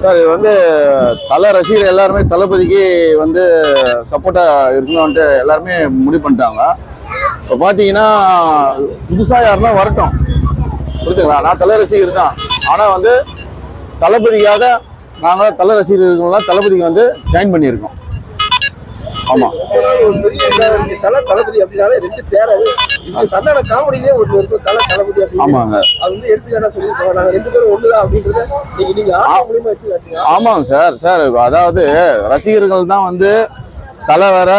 Sir இது வந்து தலை ரசிகர் எல்லாருமே தளபதிக்கு வந்து சப்போர்ட்டாக இருக்கணும்ட்டு எல்லாருமே முடிவு பண்ணிட்டாங்க. இப்போ பார்த்தீங்கன்னா புதுசாக யாருன்னா வரட்டும். புரிஞ்சுங்களா நான் தலை ரசிகர் தான். ஆனால் வந்து தளபதியாக நாங்கள் தலை ரசிகர்கள்லாம் தளபதிக்கு வந்து ஜாயின் பண்ணியிருக்கோம். ஆமாம். தலை தளபதி அப்படின்னாலே ரெண்டு சேராது சந்தான காமெடியிலே ஒன்று இருக்கும் தலை தளபதி ஆமாங்க. அது வந்து எடுத்துக்காட்டா சொல்லியிருக்கோம். நாங்க ரெண்டு பேரும் அப்படின்றத எடுத்து காட்டுங்க ஆமாங்க சார் சார் அதாவது ரசிகர்கள் தான் வந்து தலை வேற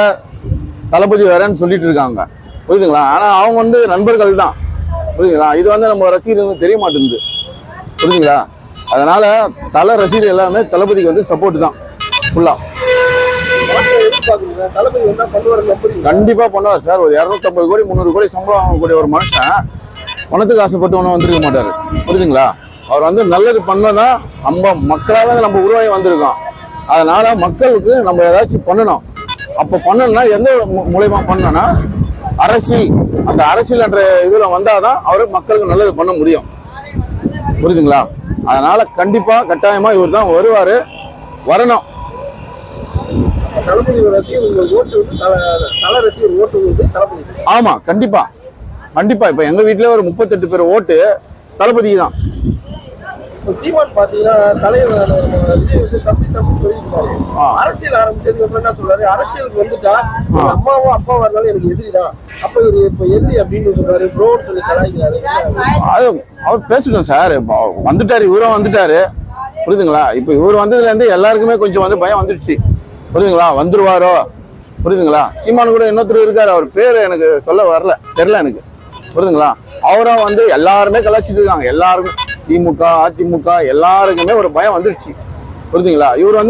தளபதி வேறன்னு சொல்லிட்டு இருக்காங்க. புரியுதுங்களா? ஆனால் அவங்க வந்து நண்பர்கள் தான். புரியுதுங்களா? இது வந்து நம்ம ரசிகர்களுக்கு தெரிய மாட்டேங்குது. புரியுதுங்களா? அதனால தலை ரசிகர் எல்லாமே தளபதிக்கு வந்து சப்போர்ட் தான். ஃபுல்லாக கண்டிப்பா கண்டிப்பாக பண்ணுவார் சார். ஒரு இரநூத்தம்பது கோடி முந்நூறு கோடி சம்பளம் வாங்கக்கூடிய ஒரு மனுஷன் பணத்துக்கு ஆசைப்பட்டு ஒன்றும் வந்திருக்க மாட்டார். புரியுதுங்களா? அவர் வந்து நல்லது பண்ணதான் நம்ம மக்களால் நம்ம உருவாகி வந்திருக்கோம். அதனால மக்களுக்கு நம்ம ஏதாச்சும் பண்ணணும். அப்போ பண்ணணும்னா எந்த மூ- மூலியமா பண்ணணும்னா அரசியல். அந்த அரசியல் என்ற இதில் வந்தால் தான் அவர் மக்களுக்கு நல்லது பண்ண முடியும். புரியுதுங்களா? அதனால கண்டிப்பாக கட்டாயமாக இவர் தான் வருவார். வரணும். தளபதி ரசிகர் உங்க ஓட்டு வந்து தல ரசிகர் ஓட்டு வந்து தளபதி. ஆமா கண்டிப்பா. கண்டிப்பா. இப்ப எங்க வீட்லயே ஒரு முப்பத்தெட்டு பேர் ஓட்டு தளபதி தான். இப்ப சீமான் பாத்தீங்கன்னா தலைவர் விஜய் வந்து தப்பி சொல்லியிருக்காரு ஆ. அரசியல் ஆரம்பிச்சதுக்கு அப்புறம் என்ன சொல்றாரு? அரசியலுக்கு வந்துட்டா அம்மாவும் அப்பாவா இருந்தாலும் எனக்கு எதிரி தான். அப்ப இவரு இப்ப எதிரி அப்படின்னு சொல்றாரு. ப்ரோன்னு சொல்லி கலாய்க்கிறாரு. அது அவர் பேசட்டும் சார். வந்துட்டாரு. இவரும் வந்துட்டாரு. புரியுதுங்களா? இப்போ இவர் வந்ததுல இருந்து எல்லாருக்குமே கொஞ்சம் வந்து பயம் வந்துடுச்சு புரியுதுங்களா? வந்துருவாரோ? புரியுதுங்களா? சீமான் கூட இன்னொருத்தர் இருக்காரு. அவர் பேர் எனக்கு சொல்ல வரல. தெரில எனக்கு. புரியுதுங்களா? அவரும் வந்து எல்லாருமே கலாச்சிட்டு இருக்காங்க. எல்லாருக்கும் திமுக அதிமுக எல்லாருக்குமே ஒரு பயம் வந்துடுச்சு புரியுதுங்களா? இவர் வந்து